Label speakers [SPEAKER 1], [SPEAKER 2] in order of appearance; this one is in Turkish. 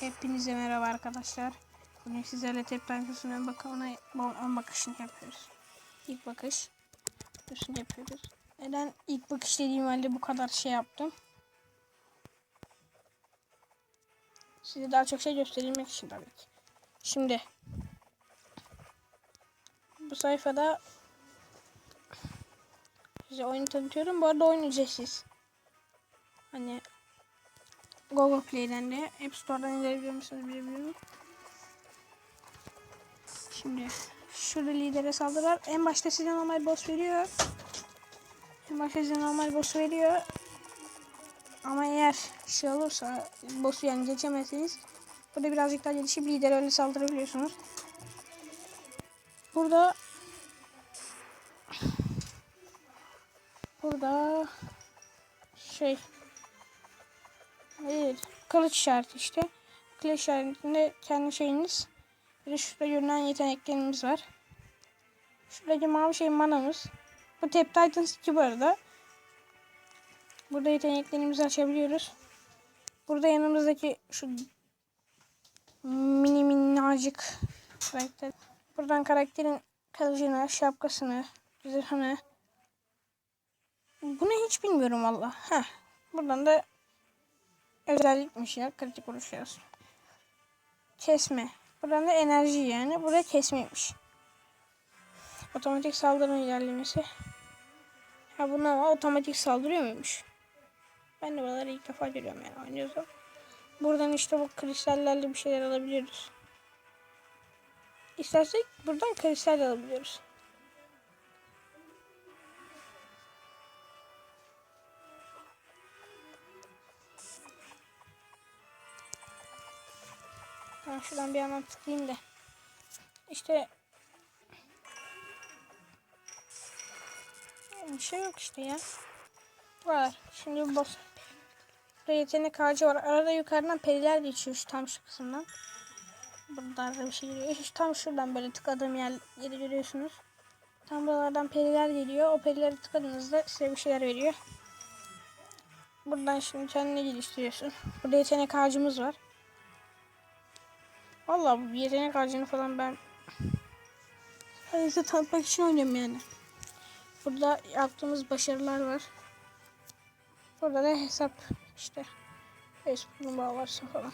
[SPEAKER 1] Hepinize merhaba arkadaşlar. Bugün sizlerle tep tankasının ön bakımına ön bakışını yapıyoruz. İlk bakış. Üstünü yapıyoruz. Neden ilk bakış dediğim halde bu kadar şey yaptım? Size daha çok şey gösterilmek için tabii ki. Şimdi bu sayfada size oyunu tanıtıyorum. Bu arada oyun ücretsiz. Hani Google Play'den de App Store'dan indirebiliyor musunuz bilmiyorum. Şimdi şurada lidere saldırır. En başta size normal boss veriyor. En başta size normal boss veriyor. Ama eğer şey olursa boss'u yani geçemezseniz burada birazcık daha gelişip lider öyle saldırabiliyorsunuz. Burada burada şey Hayır. Kılıç işareti işte. Kılıç işaretinde kendi şeyiniz. Bir de şurada görünen yeteneklerimiz var. Şuradaki mavi şey manamız. Bu Tap Titans 2 bu arada. Burada yeteneklerimizi açabiliyoruz. Burada yanımızdaki şu mini minnacık karakter. Buradan karakterin kılıcını, şapkasını, zırhını. Bunu hiç bilmiyorum valla. Heh. Buradan da özellikmiş ya kritik vuruş yazıyor. Kesme. Buradan da enerji yani. Burada kesmeymiş. Otomatik saldırı ilerlemesi. Ha bunu ama otomatik saldırıyor muymuş? Ben de buraları ilk defa görüyorum yani oynuyorsam. Buradan işte bu kristallerle bir şeyler alabiliyoruz. İstersek buradan kristal alabiliyoruz. Ben şuradan bir yandan tıklayayım da. İşte bir şey yok işte ya. Var. Şimdi boss. Burada yetenek ağacı var. Arada yukarıdan periler geçiyor şu tam şu kısımdan. Burada da bir şey geliyor. Şu tam şuradan böyle tıkladığım yer, yeri görüyorsunuz. Tam buralardan periler geliyor. O perileri tıkladığınızda size bir şeyler veriyor. Buradan şimdi kendini geliştiriyorsun. Burada yetenek ağacımız var. Vallahi bu yetenek ağacını falan ben size tanıtmak için oynuyorum yani. Burada yaptığımız başarılar var. Burada da hesap işte. Facebook'un bağlarsın falan.